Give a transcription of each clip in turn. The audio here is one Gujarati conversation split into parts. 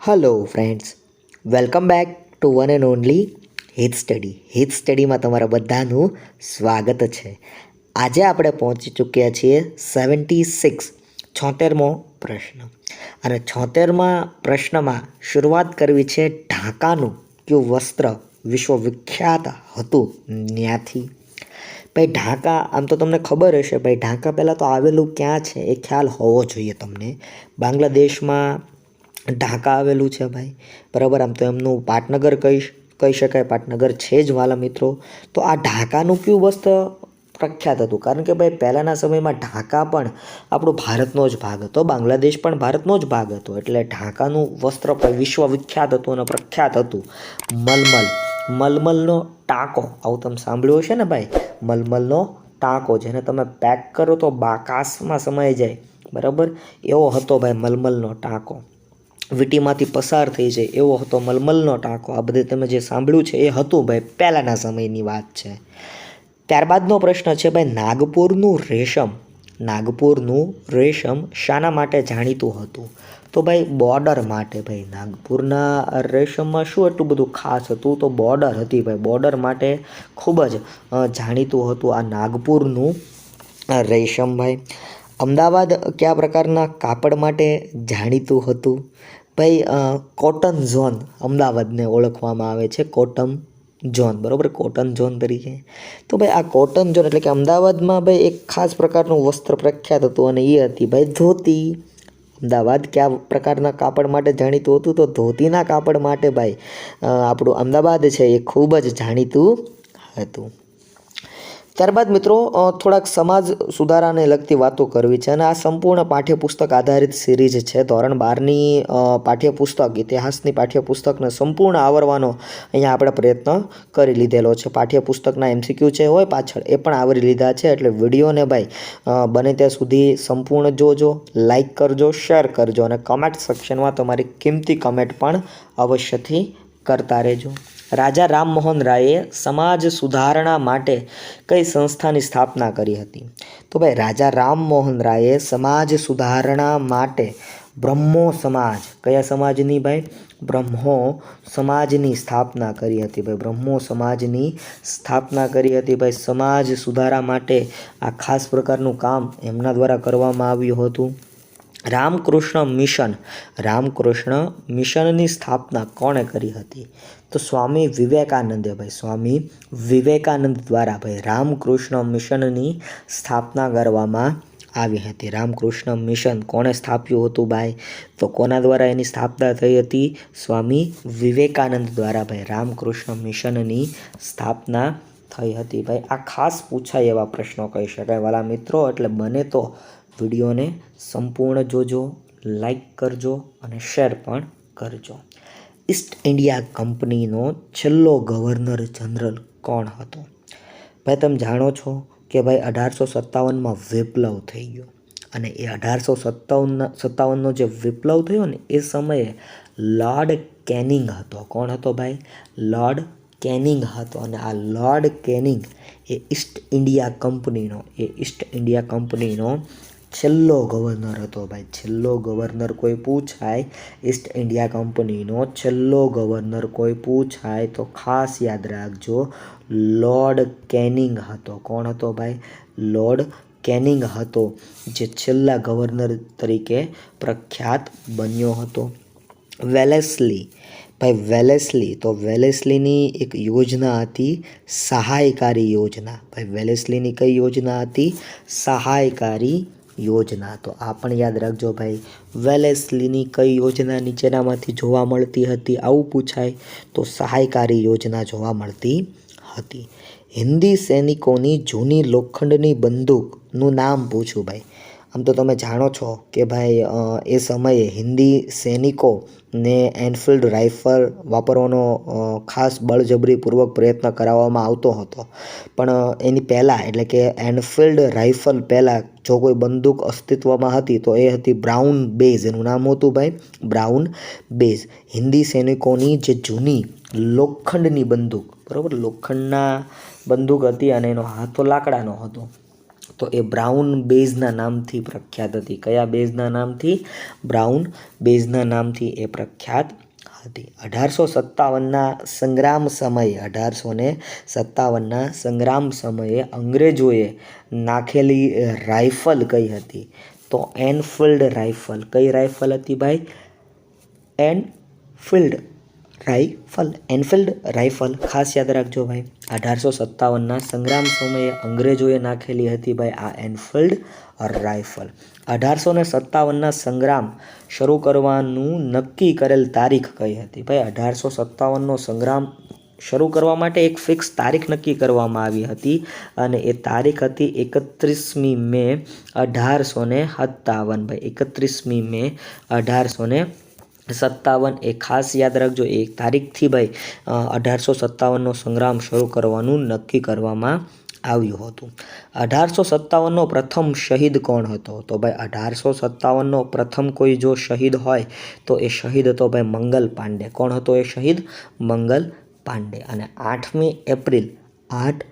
Hello friends welcome back to one and only Hit study Hit સ્ટડીમાં તમારા બધાનું સ્વાગત છે. આજે આપણે પહોંચી ચૂક્યા છીએ સેવન્ટી સિક્સ છોતેરમો પ્રશ્ન. અને છોતેરમા પ્રશ્નમાં શરૂઆત કરવી છે ઢાકાનું, કયું વસ્ત્ર વિશ્વવિખ્યાત હતું? ત્યાંથી ભાઈ, ઢાકા, આમ તો તમને ખબર હશે, ભાઈ, ઢાકા પહેલાં તો આવેલું ક્યાં છે? એ ખ્યાલ હોવો જોઈએ તમને. બાંગ્લાદેશમાં ઢાકા આવેલું છે ભાઈ. બરાબર, આમ તો એમનું પાટનગર કહી કહી શકાય, પાટનગર છે જ વાલા મિત્રો. તો આ ઢાકાનું કયું વસ્ત્ર પ્રખ્યાત હતું? કારણ કે ભાઈ, પહેલાંના સમયમાં ઢાકા પણ આપણો ભારતનો જ ભાગ હતો, બાંગ્લાદેશ પણ ભારતનો જ ભાગ હતો. એટલે ઢાકાનું વસ્ત્ર પણ વિશ્વવિખ્યાત હતું અને પ્રખ્યાત હતું. મલમલ. મલમલનો ટાંકો. આવું તમે સાંભળ્યું હશે ને ભાઈ? મલમલનો ટાંકો જેને તમે પેક કરો તો બાકાસમાં સમાઈ જાય. બરાબર? એવો હતો ભાઈ મલમલનો ટાંકો. વીટીમાંથી પસાર થઈ જાય. એવો હતો મલમલનો ટાંકો. આ બધે તમે જે સાંભળ્યું છે એ હતું ભાઈ પહેલાંના સમયની વાત છે. ત્યારબાદનો પ્રશ્ન છે ભાઈ, નાગપુરનું રેશમ. નાગપુરનું રેશમ શાના માટે જાણીતું હતું. તો ભાઈ બોર્ડર માટે ભાઈ નાગપુરના રેશમમાં શું એટલું બધું ખાસ હતું? તો બોર્ડર હતી ભાઈ. બોર્ડર માટે ખૂબ જ જાણીતું હતું આ નાગપુરનું રેશમ ભાઈ. અમદાવાદ કયા પ્રકારના કાપડ માટે જાણીતું હતું? ભાઈ કોટન ઝોન અમદાવાદને ઓળખવામાં આવે છે. કોટન ઝોન બરાબર? કોટન ઝોન તરીકે. તો ભાઈ આ કોટન ઝોન એટલે કે અમદાવાદમાં ભાઈ એક ખાસ પ્રકારનું વસ્ત્ર પ્રખ્યાત હતું અને એ હતી ભાઈ ધોતી. અમદાવાદ કયા પ્રકારના કાપડ માટે જાણીતું હતું? તો ધોતીના કાપડ માટે ભાઈ આપણું અમદાવાદ છે એ ખૂબ જ જાણીતું હતું. ત્યારબાદ મિત્રો થોડાક સમાજ સુધારાને લગતી વાતો કરવી છે અને આ સંપૂર્ણ પાઠ્યપુસ્તક આધારિત સિરીઝ છે. ધોરણ બારની પાઠ્યપુસ્તક, ઇતિહાસની પાઠ્યપુસ્તકને સંપૂર્ણ આવરવાનો અહીંયા આપણે પ્રયત્ન કરી લીધેલો છે. પાઠ્યપુસ્તકના એમસીક્યુ છે હોય પાછળ એ પણ આવરી લીધા છે. એટલે વિડીયોને ભાઈ બને ત્યાં સુધી સંપૂર્ણ જોજો લાઇક કરજો, શેર કરજો અને કમેન્ટ સેક્શનમાં તમારી કિંમતી કમેન્ટ પણ અવશ્યથી કરતા રહેજો. રાજા રામમોહન રાયે સમાજ સુધારણા માટે કઈ સંસ્થાની સ્થાપના કરી હતી? તો ભાઈ, રાજા રામમોહન રાયે સમાજ સુધારણા માટે બ્રહ્મો સમાજ, કયા સમાજની ભાઈ? બ્રહ્મો સમાજની સ્થાપના કરી હતી ભાઈ. બ્રહ્મો સમાજની સ્થાપના કરી હતી ભાઈ. સમાજ સુધારા માટે આ ખાસ પ્રકારનું કામ એમના દ્વારા કરવામાં આવ્યું હતું. રામકૃષ્ણ મિશન. રામકૃષ્ણ મિશનની સ્થાપના કોણે કરી હતી? તો સ્વામી વિવેકાનંદે ભાઈ, સ્વામી વિવેકાનંદ દ્વારા ભાઈ, રામકૃષ્ણ મિશનની સ્થાપના કરવામાં આવી હતી. રામકૃષ્ણ મિશન કોણે સ્થાપ્યું હતું ભાઈ? તો કોના દ્વારા એની સ્થાપના થઈ હતી? સ્વામી વિવેકાનંદ દ્વારા ભાઈ, રામકૃષ્ણ મિશનની સ્થાપના થઈ હતી ભાઈ. આ ખાસ પૂછાય એવા પ્રશ્નો કહી શકાય. વાલા મિત્રો, એટલે બને તો વિડીયોને સંપૂર્ણ જોજો, લાઈક કરજો અને શેર પણ કરજો. ઈસ્ટ ઇન્ડિયા કંપનીનો છેલ્લો ગવર્નર જનરલ કોણ હતો? ભાઈ, તમે જાણો છો કે ભાઈ અઢારસો સત્તાવનમાં વિપ્લવ થઈ ગયો અને એ અઢારસો સત્તાવન સત્તાવનનો જે વિપ્લવ થયો ને, એ સમયે લોર્ડ કેનિંગ હતો. કોણ હતો ભાઈ? લોર્ડ કેનિંગ હતો અને આ લોર્ડ કેનિંગ એ ઈસ્ટ ઇન્ડિયા કંપનીનો, એ ઈસ્ટ ઇન્ડિયા કંપનીનો છેલ્લો ગવર્નર હતો ભાઈ. છેલ્લો ગવર્નર કોઈ પૂછાય ઈસ્ટ ઇન્ડિયા કંપનીનો છેલ્લો ગવર્નર કોઈ પૂછાય તો ખાસ યાદ રાખજો લોર્ડ કેનિંગ હતો. કોણ હતો ભાઈ? લોર્ડ કેનિંગ હતો, જે છેલ્લા ગવર્નર તરીકે પ્રખ્યાત બન્યો હતો. વેલેસલી ભાઈ વેલેસલી તો વેલેસલીની એક યોજના હતી, સહાયકારી યોજના. ભાઈ વેલેસલીની કઈ યોજના હતી? સહાયકારી યોજના. તો આ પણ યાદ રાખજો ભાઈ. વેલેસ્લીની કઈ યોજના નીચેનામાંથી જોવા મળતી હતી આવું પૂછાય તો સહાયકારી યોજના જોવા મળતી હતી. હિન્દી સૈનિકોની જૂની લોખંડની બંદૂકનું નામ પૂછું ભાઈ. આમ તો તમે જાણો છો કે ભાઈ એ સમયે હિન્દી સૈનિકોને એનફિલ્ડ રાઇફલ વાપરવાનો ખાસ બળજબરીપૂર્વક પ્રયત્ન કરાવવામાં આવતો હતો. પણ એની પહેલાં એટલે કે એનફિલ્ડ રાઇફલ પહેલાં જો કોઈ બંદૂક અસ્તિત્વમાં હતી તો એ હતી બ્રાઉન બેઝ એનું નામ હતું ભાઈ બ્રાઉન બેઝ હિન્દી સૈનિકોની જે જૂની લોખંડની બંદૂક, બરાબર? લોખંડના બંદૂક હતી અને એનો હાથો લાકડાનો હતો. તો એ બ્રાઉન બેઝના નામથી પ્રખ્યાત હતી. કયા બેઝના નામથી? બ્રાઉન બેઝના નામથી એ પ્રખ્યાત હતી. અઢારસો સત્તાવનના સંગ્રામ સમયે, અઢારસો ને સત્તાવનના સંગ્રામ સમયે અંગ્રેજોએ નાખેલી રાઇફલ કઈ હતી? તો એનફિલ્ડ રાઇફલ. કઈ રાઇફલ હતી ભાઈ? એનફિલ્ડ. રાઇફલ એનફિલ્ડ રાઇફલ ખાસ યાદ રાખજો ભાઈ, અઢારસો સત્તાવનના સંગ્રામ સમયે અંગ્રેજોએ નાખેલી હતી ભાઈ આ એનફિલ્ડ રાઇફલ અઢારસો ને સત્તાવનના સંગ્રામ શરૂ કરવાનું નક્કી કરેલ તારીખ કઈ હતી ભાઈ? અઢારસો સત્તાવનનો સંગ્રામ શરૂ કરવા માટે એક ફિક્સ તારીખ નક્કી કરવામાં આવી હતી અને એ તારીખ હતી એકત્રીસમી મે અઢારસો ને સત્તાવન ભાઈ. એકત્રીસમી મે અઢારસો ને સત્તાવન એ ખાસ યાદ રાખજો એ તારીખથી ભાઈ અઢારસો સત્તાવનનો સંગ્રામ શરૂ કરવાનું નક્કી કરવામાં આવ્યું હતું. અઢારસો સત્તાવનનો પ્રથમ શહીદ કોણ હતો? તો ભાઈ, અઢારસો સત્તાવનનો પ્રથમ કોઈ જો શહીદ હોય, તો એ શહીદ હતો ભાઈ મંગલ પાંડે. કોણ હતો એ શહીદ? મંગલ પાંડે. અને આઠમી એપ્રિલ, આઠ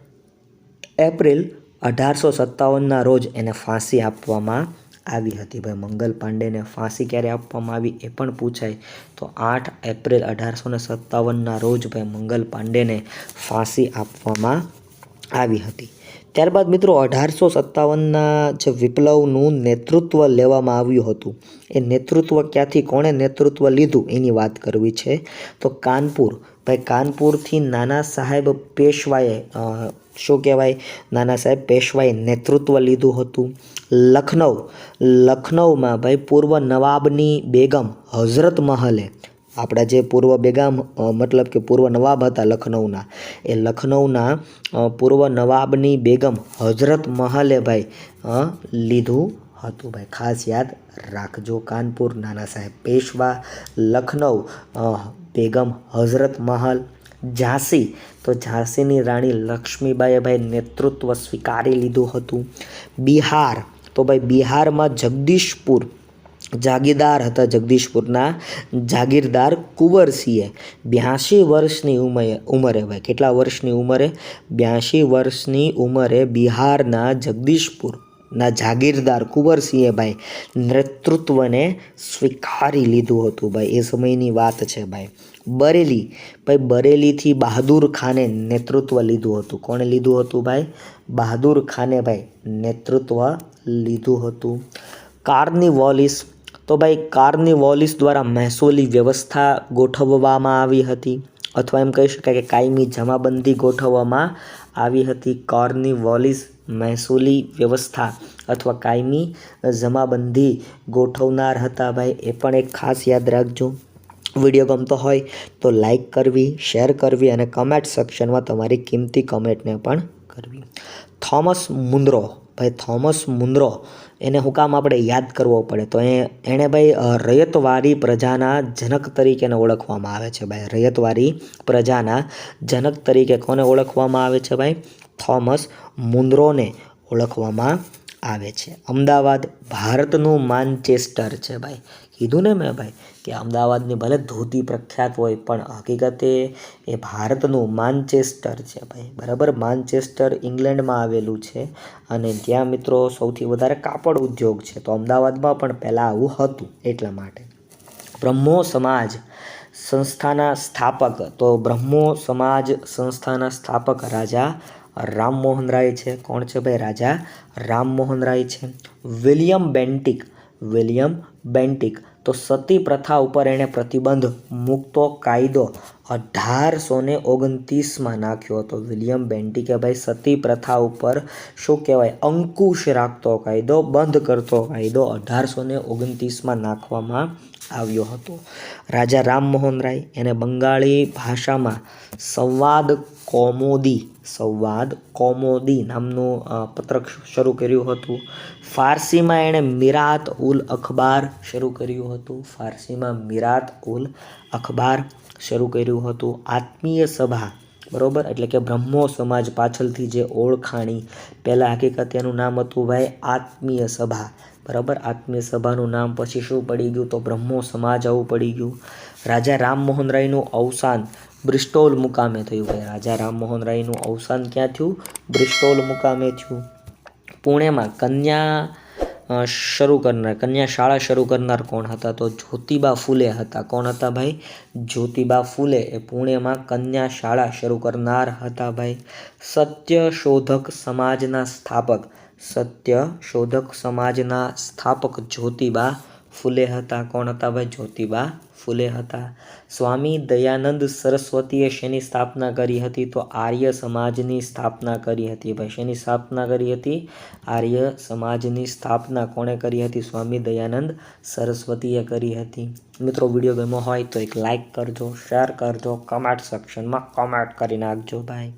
એપ્રિલ અઢારસો સત્તાવનના રોજ એને ફાંસી આપવામાં આવી હતી. ભાઈ, મંગલ પાંડેને ફાંસી ક્યારે આપવામાં આવી એ પણ પૂછાય. તો આઠ એપ્રિલ અઢારસો ને સત્તાવનના રોજ ભાઈ, મંગલ પાંડેને ફાંસી આપવામાં આવી હતી. ત્યારબાદ મિત્રો અઢારસો સત્તાવનના જે વિપ્લવનું નેતૃત્વ લેવામાં આવ્યું હતું. એ નેતૃત્વ ક્યાંથી, કોણે નેતૃત્વ લીધું એની વાત કરવી છે. તો કાનપુર, ભાઈ, કાનપુરથી નાના સાહેબ પેશવાએ શું કહેવાય? નાના સાહેબ પેશવાએ નેતૃત્વ લીધું હતું. લખનઉ લખનઉમાં ભાઈ પૂર્વ નવાબની બેગમ હઝરત મહલે. આપણા જે પૂર્વ બેગામ મતલબ કે પૂર્વ નવાબ હતા લખનઉના એ લખનૌના પૂર્વ નવાબની બેગમ હઝરત મહલે ભાઈ લીધું હતું. ભાઈ, ખાસ યાદ રાખજો કાનપુર, નાના સાહેબ, પેશવા લખનઉ બેગમ હઝરત મહલ. ઝાંસી. તો ઝાંસીની રાણી લક્ષ્મીબાઈએ ભાઈ નેતૃત્વ સ્વીકારી લીધું હતું. બિહાર. તો ભાઈ બિહારમાં જગદીશપુર. જાગીરદાર હતા જગદીશપુરના જાગીરદાર કુંવરસિંહે. બ્યાસી વર્ષની ઉંમરે ઉંમરે ભાઈ. કેટલા વર્ષની ઉંમરે? બ્યાસી વર્ષની ઉંમરે બિહારના જગદીશપુર ના જાગીરદાર કુંવરસિંહે ભાઈ નેતૃત્વને સ્વીકારી લીધું હતું ભાઈ. એ સમયની વાત છે ભાઈ. બરેલી. ભાઈ, બરેલીથી બહાદુર ખાને નેતૃત્વ લીધું હતું. કોણે લીધું હતું ભાઈ? બહાદુર ખાને ભાઈ નેતૃત્વ લીધું હતું. કાર્નિવોલિસ. તો ભાઈ, કાર્નિવોલિસ દ્વારા મહેસૂલી વ્યવસ્થા ગોઠવવામાં આવી હતી. અથવા એમ કહી શકાય કે કાયમી જમાબંધી ગોઠવવામાં આવી હતી. કાર્નિવોલિસ મહેસૂલી વ્યવસ્થા અથવા કાયમી જમાબંધી ગોઠવનાર હતા ભાઈ. એ પણ એક ખાસ યાદ રાખજો. વીડિયો ગમતો હોય તો લાઈક કરવી શેર કરવી અને કમેન્ટ સેક્શનમાં તમારી કિંમતી કમેન્ટને પણ કરવી. થોમસ મુન્દ્રો ભાઈ થોમસ મુન્દ્રો એને હું કામ આપણે યાદ કરવો પડે તો એ એણે ભાઈ રયતવારી પ્રજાના જનક તરીકેને ઓળખવામાં આવે છે ભાઈ. રયતવારી પ્રજાના જનક તરીકે કોને ઓળખવામાં આવે છે ભાઈ? થોમસ મુન્દ્રોને ઓળખવામાં આવે છે. અમદાવાદ ભારતનું માનચેસ્ટર છે ભાઈ. કીધું ને મેં ભાઈ કે અમદાવાદની ભલે ધોતી પ્રખ્યાત હોય, પણ હકીકતે એ ભારતનું માનચેસ્ટર છે ભાઈ. બરાબર? માનચેસ્ટર ઇંગ્લેન્ડમાં આવેલું છે અને ત્યાં મિત્રો સૌથી વધારે કાપડ ઉદ્યોગ છે. તો અમદાવાદમાં પણ પહેલાં આવું હતું એટલા માટે. બ્રહ્મો સમાજ સંસ્થાના સ્થાપક. તો બ્રહ્મો સમાજ સંસ્થાના સ્થાપક રાજા રામમોહન રાય છે. કોણ છે ભાઈ? રાજા રામમોહન રાય છે. William Bentinck William Bentinck. તો સતી પ્રથા ઉપર એણે પ્રતિબંધ મૂકતો કાયદો અઢારસો ને ઓગણત્રીસમાં નાખ્યો હતો. વિલિયમ બેન્ટિકે ભાઈ સતી પ્રથા ઉપર શું કહેવાય? અંકુશ રાખતો કાયદો, બંધ કરતો કાયદો અઢારસો ને ઓગણત્રીસમાં નાખવામાં આવ્યો હતો. રાજા રામમોહન રાય એને બંગાળી ભાષામાં સંવાદ કૌમોદી સંવાદ કોમોદી નામનું પત્રક શરૂ કર્યું હતું. ફારસીમાં એણે મિરાત ઉલ અખબાર શરૂ કર્યું હતું. ફારસીમાં મિરાત ઉલ અખબાર શરૂ કર્યું હતું. આત્મીય સભા, બરાબર? એટલે કે બ્રહ્મો સમાજ પાછળથી જે ઓળખાણી, પહેલાં હકીકત એનું નામ હતું ભાઈ આત્મીય સભા, બરાબર? આત્મીય સભાનું નામ પછી શું પડી ગયું? તો બ્રહ્મો સમાજ આવું પડી ગયું. રાજા રામમોહન રાયનું અવસાન બ્રિસ્ટોલ મુકામે થયું ભાઈ રાજા રામમોહન રાયનું અવસાન ક્યાં થયું? બ્રિસ્ટોલ મુકામે થયું. પુણેમાં કન્યા શરૂ કરનાર, કન્યા શાળા શરૂ કરનાર કોણ હતા? તો જ્યોતિબા ફૂલે હતા. કોણ હતા ભાઈ? જ્યોતિબા ફૂલે. એ પુણેમાં કન્યા શાળા શરૂ કરનાર હતા ભાઈ. સત્ય શોધક સમાજના સ્થાપક. સત્ય શોધક સમાજના સ્થાપક જ્યોતિબા ફૂલે હતા. કોણ હતા ભાઈ? જ્યોતિબા ફૂલે હતા. સ્વામી દયાનંદ સરસ્વતીએ શેની સ્થાપના કરી હતી? તો આર્ય સમાજની સ્થાપના કરી હતી. ભાઈ, શેની સ્થાપના કરી હતી? આર્ય સમાજની સ્થાપના કોણે કરી હતી? સ્વામી દયાનંદ સરસ્વતીએ કરી હતી. મિત્રો, વીડિયો ગમ્યો હોય તો એક લાઇક કરજો શેર કરજો કમેન્ટ સેક્શનમાં કમેન્ટ કરી નાખજો ભાઈ.